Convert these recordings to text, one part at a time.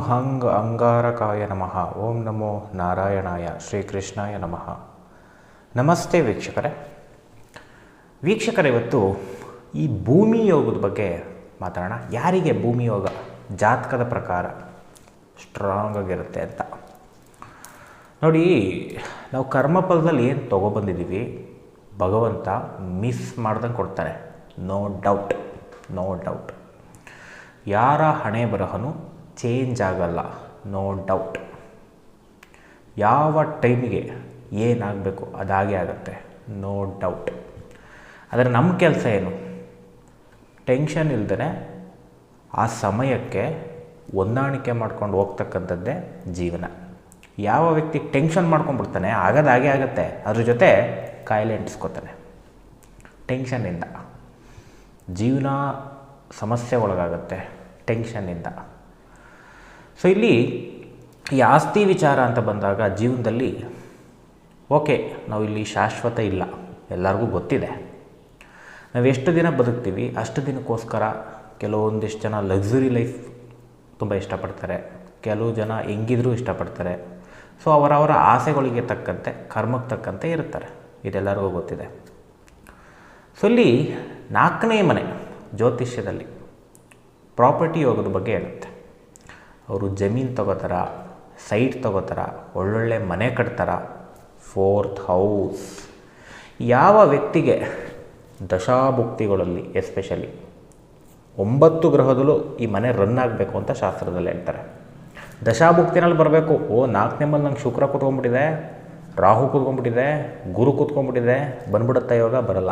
ಹಂಗ್ ಅಂಗಾರಕಾಯ ನಮಃ. ಓಂ ನಮೋ ನಾರಾಯಣಾಯ ಶ್ರೀಕೃಷ್ಣಾಯ ನಮಃ. ನಮಸ್ತೆ ವೀಕ್ಷಕರೇ. ವೀಕ್ಷಕರೇ, ಇವತ್ತು ಈ ಭೂಮಿ ಯೋಗದ ಬಗ್ಗೆ ಮಾತಾಡೋಣ. ಯಾರಿಗೆ ಭೂಮಿ ಯೋಗ ಜಾತಕದ ಪ್ರಕಾರ ಸ್ಟ್ರಾಂಗ್ ಆಗಿರುತ್ತೆ ಅಂತ. ನೋಡಿ, ನಾವು ಕರ್ಮಫಲದಲ್ಲಿ ಏನು ತೊಗೊಬಂದಿದ್ದೀವಿ? ಭಗವಂತ ಮಿಸ್ ಮಾಡ್ದಂಗೆ ಕೊಡ್ತಾರೆ. ನೋ ಡೌಟ್ ನೋ ಡೌಟ್ ಯಾರ ಹಣೆ ಬರಹನು ಚೇಂಜ್ ಆಗಲ್ಲ ನೋ ಡೌಟ್ ಯಾವ ಟೈಮಿಗೆ ಏನಾಗಬೇಕು ಅದಾಗೆ ಆಗುತ್ತೆ ನೋ ಡೌಟ್ ಆದರೆ ನಮ್ಮ ಕೆಲಸ ಏನು? ಟೆನ್ಷನ್ ಇಲ್ದೇ ಆ ಸಮಯಕ್ಕೆ ಹೊಂದಾಣಿಕೆ ಮಾಡ್ಕೊಂಡು ಹೋಗ್ತಕ್ಕಂಥದ್ದೇ ಜೀವನ. ಯಾವ ವ್ಯಕ್ತಿ ಟೆನ್ಷನ್ ಮಾಡ್ಕೊಂಡ್ಬಿಡ್ತಾನೆ, ಆಗೋದು ಹಾಗೆ ಆಗುತ್ತೆ, ಅದ್ರ ಜೊತೆ ಕಾಯಿಲೆ ಅಂಟಿಸ್ಕೋತಾನೆ ಟೆನ್ಷನ್ನಿಂದ ಜೀವನ ಸಮಸ್ಯೆ ಒಳಗಾಗುತ್ತೆ ಟೆನ್ಷನ್ನಿಂದ ಸೊ ಇಲ್ಲಿ ಈ ಆಸ್ತಿ ವಿಚಾರ ಅಂತ ಬಂದಾಗ ಜೀವನದಲ್ಲಿ, ಓಕೆ, ನಾವು ಇಲ್ಲಿ ಶಾಶ್ವತ ಇಲ್ಲ. ಎಲ್ಲರಿಗೂ ಗೊತ್ತಿದೆ. ನಾವು ಎಷ್ಟು ದಿನ ಬದುಕ್ತೀವಿ, ಅಷ್ಟು ದಿನಕ್ಕೋಸ್ಕರ ಕೆಲವೊಂದಿಷ್ಟು ಜನ ಲಕ್ಸುರಿ ಲೈಫ್ ತುಂಬ ಇಷ್ಟಪಡ್ತಾರೆ. ಕೆಲವು ಜನ ಹೆಂಗಿದ್ರೂ ಇಷ್ಟಪಡ್ತಾರೆ. ಸೊ ಅವರವರ ಆಸೆಗಳಿಗೆ ತಕ್ಕಂತೆ, ಕರ್ಮಕ್ಕೆ ತಕ್ಕಂತೆ ಇರ್ತಾರೆ. ಇದೆಲ್ಲರಿಗೂ ಗೊತ್ತಿದೆ. ಸೊ ಇಲ್ಲಿ ನಾಲ್ಕನೇ ಮನೆ ಜ್ಯೋತಿಷ್ಯದಲ್ಲಿ ಪ್ರಾಪರ್ಟಿ ಯೋಗದ ಬಗ್ಗೆ ಹೇಳುತ್ತೆ. ಅವರು ಜಮೀನು ತಗೋತಾರ ಸೈಟ್ ತಗೋತಾರ, ಒಳ್ಳೊಳ್ಳೆ ಮನೆ ಕಟ್ತಾರ. ಫೋರ್ತ್ ಹೌಸ್ ಯಾವ ವ್ಯಕ್ತಿಗೆ ದಶಾಭುಕ್ತಿಗಳಲ್ಲಿ ಎಸ್ಪೆಷಲಿ ಒಂಬತ್ತು ಗ್ರಹದಲ್ಲೂ ಈ ಮನೆ ರನ್ ಆಗಬೇಕು ಅಂತ ಶಾಸ್ತ್ರದಲ್ಲಿ ಹೇಳ್ತಾರೆ. ದಶಾಭುಕ್ತಿನಲ್ಲಿ ಬರಬೇಕು. ಓ, ನಾಲ್ಕನೇ ಮಲ್ಲಿ ನಂಗೆ ಶುಕ್ರ ಕೂತ್ಕೊಂಡ್ಬಿಟ್ಟಿದೆ, ರಾಹು ಕೂತ್ಕೊಂಡ್ಬಿಟ್ಟಿದೆ, ಗುರು ಕೂತ್ಕೊಂಡ್ಬಿಟ್ಟಿದೆ, ಬಂದ್ಬಿಡುತ್ತೆ ಯೋಗ ಬರಲ್ಲ.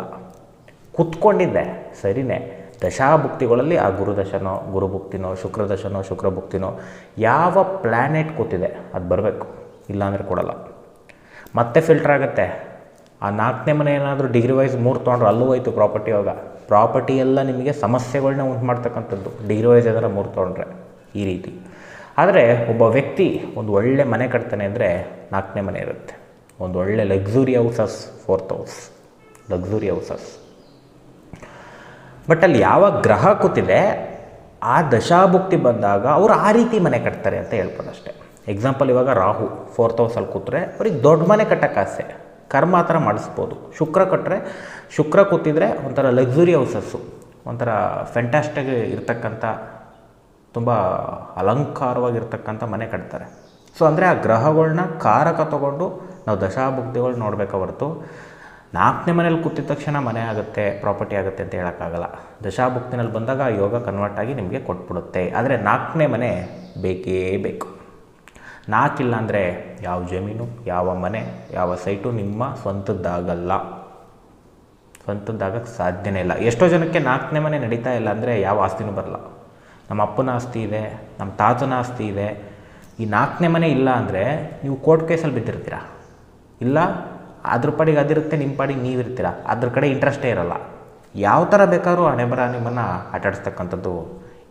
ಕುತ್ಕೊಂಡಿದ್ದೆ, ಸರಿನೇ. ದಶಾಭುಕ್ತಿಗಳಲ್ಲಿ ಆ ಗುರುದಶನೋ, ಗುರುಭುಕ್ತಿನೋ, ಶುಕ್ರದಶನೋ, ಶುಕ್ರಭುಕ್ತಿನೋ ಯಾವ ಪ್ಲ್ಯಾನೆಟ್ ಕೂತಿದೆ, ಅದು ಬರಬೇಕು. ಇಲ್ಲಾಂದರೆ ಕೊಡಲ್ಲ. ಮತ್ತೆ ಫಿಲ್ಟರ್ ಆಗುತ್ತೆ. ಆ ನಾಲ್ಕನೇ ಮನೆ ಏನಾದರೂ ಡಿಗ್ರಿ ವೈಸ್ ಮೂರು ತೊಗೊಂಡ್ರೆ ಅಲ್ಲೂ ಹೋಯ್ತು ಪ್ರಾಪರ್ಟಿ ಯೋಗ ಪ್ರಾಪರ್ಟಿ ಎಲ್ಲ ನಿಮಗೆ ಸಮಸ್ಯೆಗಳನ್ನ ಉಂಟು ಮಾಡ್ತಕ್ಕಂಥದ್ದು. ಡಿಗ್ರಿ ವೈಸ್ ಏನಾರ ಮೂರು ತೊಗೊಂಡ್ರೆ ಈ ರೀತಿ. ಆದರೆ ಒಬ್ಬ ವ್ಯಕ್ತಿ ಒಂದು ಒಳ್ಳೆ ಮನೆ ಕಟ್ತಾನೆ ಅಂದರೆ ನಾಲ್ಕನೇ ಮನೆ ಇರುತ್ತೆ. ಒಂದು ಒಳ್ಳೆ luxury houses fourth house luxury houses but ಅಲ್ಲಿ ಯಾವ ಗ್ರಹ ಕೂತಿದೆ, ಆ ದಶಾಭುಕ್ತಿ ಬಂದಾಗ ಅವರು ಆ ರೀತಿ ಮನೆ ಕಟ್ತಾರೆ ಅಂತ ಹೇಳ್ಬೋದು ಅಷ್ಟೇ ಎಕ್ಸಾಂಪಲ್ ಇವಾಗ ರಾಹು ಫೋರ್ತ್ ಹೌಸಲ್ಲಿ ಕೂತ್ರೆ ಅವ್ರಿಗೆ ದೊಡ್ಡ ಮನೆ ಕಟ್ಟಕ್ಕೆ ಆಸೆ. ಕರ್ಮ ಆ ಥರ ಮಾಡಿಸ್ಬೋದು. ಶುಕ್ರ ಕಟ್ಟರೆ ಶುಕ್ರ ಕೂತಿದ್ರೆ ಒಂಥರ ಲಕ್ಸುರಿ ಹೌಸಸ್ಸು ಒಂಥರ ಫೆಂಟಾಸ್ಟಾಗಿ ಇರ್ತಕ್ಕಂಥ, ತುಂಬ ಅಲಂಕಾರವಾಗಿರ್ತಕ್ಕಂಥ ಮನೆ ಕಟ್ತಾರೆ. ಸೊ ಅಂದರೆ ಆ ಗ್ರಹಗಳನ್ನ ಕಾರಕ ತಗೊಂಡು ನಾವು ದಶಾಭುಕ್ತಿಗಳು ನೋಡಬೇಕಾ ಹೊರತು ನಾಲ್ಕನೇ ಮನೇಲಿ ಕೂತಿದ ತಕ್ಷಣ ಮನೆ ಆಗುತ್ತೆ ಪ್ರಾಪರ್ಟಿ ಆಗುತ್ತೆ ಅಂತ ಹೇಳೋಕ್ಕಾಗಲ್ಲ. ದಶಾಭುಕ್ತಿನಲ್ಲಿ ಬಂದಾಗ ಯೋಗ ಕನ್ವರ್ಟ್ ಆಗಿ ನಿಮಗೆ ಕೊಟ್ಬಿಡುತ್ತೆ. ಆದರೆ ನಾಲ್ಕನೇ ಮನೆ ಬೇಕೇ ಬೇಕು. ನಾಲ್ಕಿಲ್ಲ ಅಂದರೆ ಯಾವ ಜಮೀನು, ಯಾವ ಮನೆ, ಯಾವ ಸೈಟು ನಿಮ್ಮ ಸ್ವಂತದ್ದಾಗಲ್ಲ. ಸ್ವಂತದ್ದಾಗಕ್ಕೆ ಸಾಧ್ಯನೇ ಇಲ್ಲ. ಎಷ್ಟೋ ಜನಕ್ಕೆ ನಾಲ್ಕನೇ ಮನೆ ನಡೀತಾ ಇಲ್ಲ ಅಂದರೆ ಯಾವ ಆಸ್ತಿನೂ ಬರಲ್ಲ. ನಮ್ಮ ಅಪ್ಪನ ಆಸ್ತಿ ಇದೆ, ನಮ್ಮ ತಾತನ ಆಸ್ತಿ ಇದೆ. ಈ ನಾಲ್ಕನೇ ಮನೆ ಇಲ್ಲ ಅಂದರೆ ನೀವು ಕೋರ್ಟ್ ಕೇಸಲ್ಲಿ ಬಿದ್ದಿರ್ತೀರ? ಇಲ್ಲ ಅದ್ರ ಪಾಡಿಗೆ ಅದಿರುತ್ತೆ ನಿಮ್ಮ ಪಾಡಿಗೆ ನೀವಿರ್ತೀರ ಅದ್ರ ಕಡೆ ಇಂಟ್ರೆಸ್ಟೇ ಇರಲ್ಲ. ಯಾವ ಥರ ಬೇಕಾದರೂ ಹಣೆ ಬರ ನಿಮ್ಮನ್ನು ಆಟಾಡಿಸ್ತಕ್ಕಂಥದ್ದು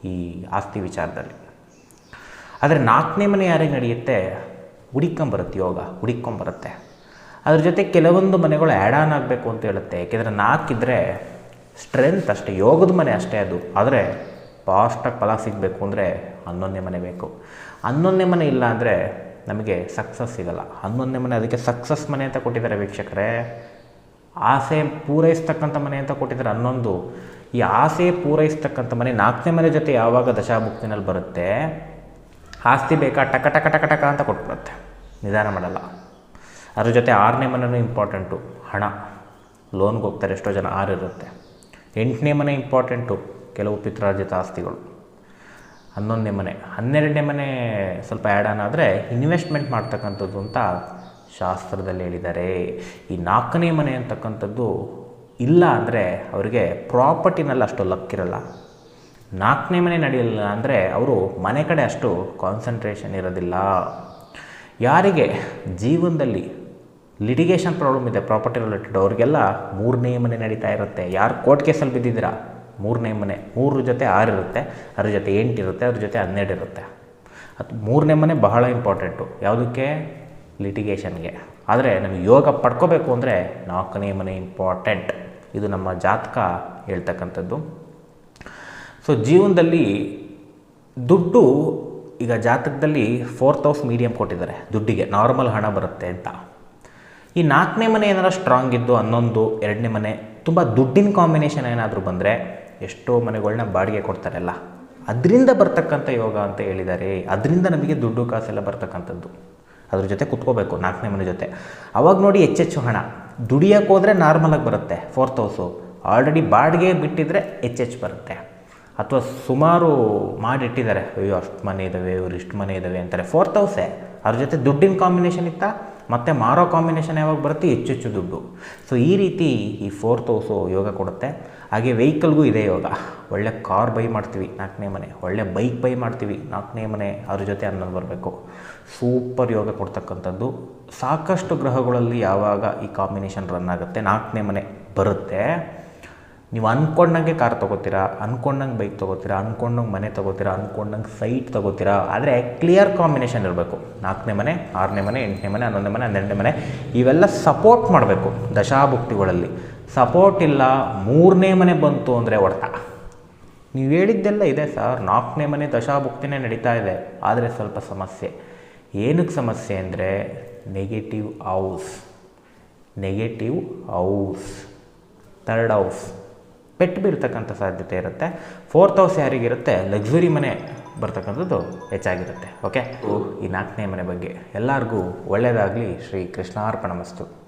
ಈ ಆಸ್ತಿ ವಿಚಾರದಲ್ಲಿ. ಆದರೆ ನಾಲ್ಕನೇ ಮನೆ ಯಾರಿಗೆ ನಡೆಯುತ್ತೆ? ಹುಡಿಕೊಂಬರುತ್ತೆ ಯೋಗ, ಹುಡಿಕೊಂಬರುತ್ತೆ. ಅದ್ರ ಜೊತೆ ಕೆಲವೊಂದು ಮನೆಗಳು ಆ್ಯಡ್ ಆನ್ ಆಗಬೇಕು ಅಂತ ಹೇಳುತ್ತೆ. ಯಾಕೆಂದರೆ ನಾಲ್ಕಿದ್ರೆ ಸ್ಟ್ರೆಂತ್ ಅಷ್ಟೇ, ಯೋಗದ ಮನೆ ಅಷ್ಟೇ ಅದು. ಆದರೆ ಫಾಸ್ಟಾಗಿ ಫಲ ಸಿಗಬೇಕು ಅಂದರೆ ಹನ್ನೊಂದನೇ ಮನೆ ಬೇಕು. ಹನ್ನೊಂದನೇ ಮನೆ ಇಲ್ಲ ಅಂದರೆ ನಮಗೆ ಸಕ್ಸಸ್ ಸಿಗಲ್ಲ. ಹನ್ನೊಂದನೇ ಮನೆ ಅದಕ್ಕೆ ಸಕ್ಸಸ್ ಮನೆ ಅಂತ ಕೊಟ್ಟಿದ್ದಾರೆ ವೀಕ್ಷಕರೇ. ಆಸೆ ಪೂರೈಸ್ತಕ್ಕಂಥ ಮನೆ ಅಂತ ಕೊಟ್ಟಿದ್ದಾರೆ ಹನ್ನೊಂದು. ಈ ಆಸೆ ಪೂರೈಸ್ತಕ್ಕಂಥ ಮನೆ ನಾಲ್ಕನೇ ಮನೆ ಜೊತೆ ಯಾವಾಗ ದಶಾಭುಕ್ತಿನಲ್ಲಿ ಬರುತ್ತೆ? ಆಸ್ತಿ ಬೇಕಾ? ಟಕ ಟಕ ಟಕ ಟಕ ಅಂತ ಕೊಟ್ಬಿಡುತ್ತೆ. ನಿಧಾನ ಮಾಡಲ್ಲ. ಅದ್ರ ಜೊತೆ ಆರನೇ ಮನೆಯೂ ಇಂಪಾರ್ಟೆಂಟು ಹಣ. ಲೋನ್ಗೆ ಹೋಗ್ತಾರೆ ಎಷ್ಟೋ ಜನ ಆರು ಇರುತ್ತೆ ಎಂಟನೇ ಮನೆ ಇಂಪಾರ್ಟೆಂಟು ಕೆಲವು ಪಿತ್ರಾರ್ಜಿತ ಆಸ್ತಿಗಳು. ಹನ್ನೊಂದನೇ ಮನೆ. ಹನ್ನೆರಡನೇ ಮನೆ ಸ್ವಲ್ಪ ಆ್ಯಡ್ ಆನ್ ಆದರೆ ಇನ್ವೆಸ್ಟ್ಮೆಂಟ್ ಮಾಡ್ತಕ್ಕಂಥದ್ದು ಅಂತ ಶಾಸ್ತ್ರದಲ್ಲಿ ಹೇಳಿದ್ದಾರೆ. ಈ ನಾಲ್ಕನೇ ಮನೆ ಅಂತಕ್ಕಂಥದ್ದು ಇಲ್ಲ ಅಂದರೆ ಅವರಿಗೆ ಪ್ರಾಪರ್ಟಿನಲ್ಲಿ ಅಷ್ಟು ಲಕ್ ಇರಲ್ಲ. ನಾಲ್ಕನೇ ಮನೆ ನಡೆಯಲಿಲ್ಲ ಅಂದರೆ ಅವರು ಮನೆ ಕಡೆ ಅಷ್ಟು ಕಾನ್ಸಂಟ್ರೇಷನ್ ಇರೋದಿಲ್ಲ. ಯಾರಿಗೆ? ಜೀವನದಲ್ಲಿ ಲಿಟಿಗೇಷನ್ ಪ್ರಾಬ್ಲಮ್ ಇದೆ ಪ್ರಾಪರ್ಟಿ ರಿಲೇಟೆಡ್ ಅವ್ರಿಗೆಲ್ಲ ಮೂರನೇ ಮನೆ ನಡೀತಾ ಇರುತ್ತೆ. ಯಾರು ಕೋರ್ಟ್ ಕೇಸಲ್ಲಿ ಬಿದ್ದಿದ್ದೀರಾ? ಮೂರನೇ ಮನೆ, ಮೂರು ಜೊತೆ ಆರು ಇರುತ್ತೆ, ಅದ್ರ ಜೊತೆ ಎಂಟು ಇರುತ್ತೆ, ಅದ್ರ ಜೊತೆ ಹನ್ನೆರಡು ಇರುತ್ತೆ. ಅದು ಮೂರನೇ ಮನೆ ಬಹಳ ಇಂಪಾರ್ಟೆಂಟು ಯಾವುದಕ್ಕೆ? ಲಿಟಿಗೇಷನ್ಗೆ ಆದರೆ ನಮಗೆ ಯೋಗ ಪಡ್ಕೋಬೇಕು ಅಂದರೆ ನಾಲ್ಕನೇ ಮನೆ ಇಂಪಾರ್ಟೆಂಟ್ ಇದು ನಮ್ಮ ಜಾತಕ ಹೇಳ್ತಕ್ಕಂಥದ್ದು. ಸೊ ಜೀವನದಲ್ಲಿ ದುಡ್ಡು, ಈಗ ಜಾತಕದಲ್ಲಿ ಫೋರ್ತ್ ಹೌಸ್ ಮೀಡಿಯಂ ಕೊಟ್ಟಿದ್ದಾರೆ. ದುಡ್ಡಿಗೆ ನಾರ್ಮಲ್ ಹಣ ಬರುತ್ತೆ ಅಂತ. ಈ ನಾಲ್ಕನೇ ಮನೆ ಏನಾರ ಸ್ಟ್ರಾಂಗ್ ಇದ್ದು, ಹನ್ನೊಂದು, ಎರಡನೇ ಮನೆ, ತುಂಬ ದುಡ್ಡಿನ ಕಾಂಬಿನೇಷನ್ ಏನಾದರೂ ಬಂದರೆ ಎಷ್ಟೋ ಮನೆಗಳನ್ನ ಬಾಡಿಗೆ ಕೊಡ್ತಾರಲ್ಲ. ಅದರಿಂದ ಬರ್ತಕ್ಕಂಥ ಯೋಗ ಅಂತ ಹೇಳಿದ್ದಾರೆ ಅದರಿಂದ ನಮಗೆ ದುಡ್ಡು ಕಾಸೆಲ್ಲ ಬರ್ತಕ್ಕಂಥದ್ದು. ಅದ್ರ ಜೊತೆ ಕುತ್ಕೋಬೇಕು, ನಾಲ್ಕನೇ ಮನೆ ಜೊತೆ. ಅವಾಗ ನೋಡಿ ಹೆಚ್ಚೆಚ್ಚು ಹಣ. ದುಡಿಯೋಕೆ ಹೋದರೆ ನಾರ್ಮಲಾಗಿ ಬರುತ್ತೆ ಫೋರ್ತ್ ಹೌಸು ಆಲ್ರೆಡಿ ಬಾಡಿಗೆ ಬಿಟ್ಟಿದ್ರೆ ಹೆಚ್ಚೆಚ್ಚು ಬರುತ್ತೆ. ಅಥವಾ ಸುಮಾರು ಮಾಡಿಟ್ಟಿದ್ದಾರೆ, ಅಯ್ಯೋ, ಅಷ್ಟು ಮನೆ ಇದ್ದಾವೆ ಇವ್ರು ಇಷ್ಟು ಮನೆ ಇದ್ದಾವೆ ಅಂತಾರೆ. ಫೋರ್ತ್ ಹೌಸೇ ಅದ್ರ ಜೊತೆ ದುಡ್ಡಿನ ಕಾಂಬಿನೇಷನ್ ಇತ್ತಾ? ಮತ್ತು ಮಾರೋ ಕಾಂಬಿನೇಷನ್ ಯಾವಾಗ ಬರುತ್ತೆ? ಹೆಚ್ಚು ಹೆಚ್ಚು ದುಡ್ಡು. ಸೊ ಈ ರೀತಿ ಈ ಫೋರ್ತ್ ಹೌಸು ಯೋಗ ಕೊಡುತ್ತೆ. ಹಾಗೆ ವೆಹಿಕಲ್ಗೂ ಇದೆ ಯೋಗ. ಒಳ್ಳೆ ಕಾರ್ ಬೈ ಮಾಡ್ತೀವಿ, ನಾಲ್ಕನೇ ಮನೆ. ಒಳ್ಳೆ ಬೈಕ್ ಬೈ ಮಾಡ್ತೀವಿ, ನಾಲ್ಕನೇ ಮನೆ ಅದ್ರ ಜೊತೆ ಅನ್ನೋದು ಬರಬೇಕು. ಸೂಪರ್ ಯೋಗ ಕೊಡ್ತಕ್ಕಂಥದ್ದು. ಸಾಕಷ್ಟು ಗ್ರಹಗಳಲ್ಲಿ ಯಾವಾಗ ಈ ಕಾಂಬಿನೇಷನ್ ರನ್ ಆಗುತ್ತೆ? ನಾಲ್ಕನೇ ಮನೆ ಬರುತ್ತೆ. ನೀವು ಅಂದ್ಕೊಂಡಂಗೆ ಕಾರ್ ತೊಗೋತೀರಾ ಅಂದ್ಕೊಂಡಂಗೆ ಬೈಕ್ ತೊಗೋತೀರಾ ಅಂದ್ಕೊಂಡಂಗೆ ಮನೆ ತೊಗೋತೀರಾ ಅಂದ್ಕೊಂಡಂಗೆ ಸೈಟ್ ತೊಗೋತೀರಾ, ಆದರೆ ಕ್ಲಿಯರ್ ಕಾಂಬಿನೇಷನ್ ಇರಬೇಕು. ನಾಲ್ಕನೇ ಮನೆ, ಆರನೇ ಮನೆ, ಎಂಟನೇ ಮನೆ, ಹನ್ನೊಂದನೇ ಮನೆ, ಹನ್ನೆರಡನೇ ಮನೆ, ಇವೆಲ್ಲ ಸಪೋರ್ಟ್ ಮಾಡಬೇಕು ದಶಾಭುಕ್ತಿಗಳಲ್ಲಿ. ಸಪೋರ್ಟ್ ಇಲ್ಲ, ಮೂರನೇ ಮನೆ ಬಂತು ಅಂದರೆ ಹೊಡೆತ. ನೀವು ಹೇಳಿದ್ದೆಲ್ಲ ಇದೆ ಸರ್, ನಾಲ್ಕನೇ ಮನೆ ದಶಾಭುಕ್ತಿನೇ ನಡೀತಾ ಇದೆ, ಆದರೆ ಸ್ವಲ್ಪ ಸಮಸ್ಯೆ. ಏನಕ್ಕೆ ಸಮಸ್ಯೆ ಅಂದರೆ negative house negative house third house ಪೆಟ್ಟು ಬೀರ್ತಕ್ಕಂಥ ಸಾಧ್ಯತೆ ಇರುತ್ತೆ. Fourth house ಯಾರಿಗಿರುತ್ತೆ? ಲಕ್ಸುರಿ ಮನೆ ಬರ್ತಕ್ಕಂಥದ್ದು ಹೆಚ್ಚಾಗಿರುತ್ತೆ. ಓಕೆ ಈ ನಾಲ್ಕನೇ ಮನೆ ಬಗ್ಗೆ ಎಲ್ಲರಿಗೂ ಒಳ್ಳೆಯದಾಗಲಿ ಶ್ರೀ ಕೃಷ್ಣಾರ್ಪಣ ಮಸ್ತು.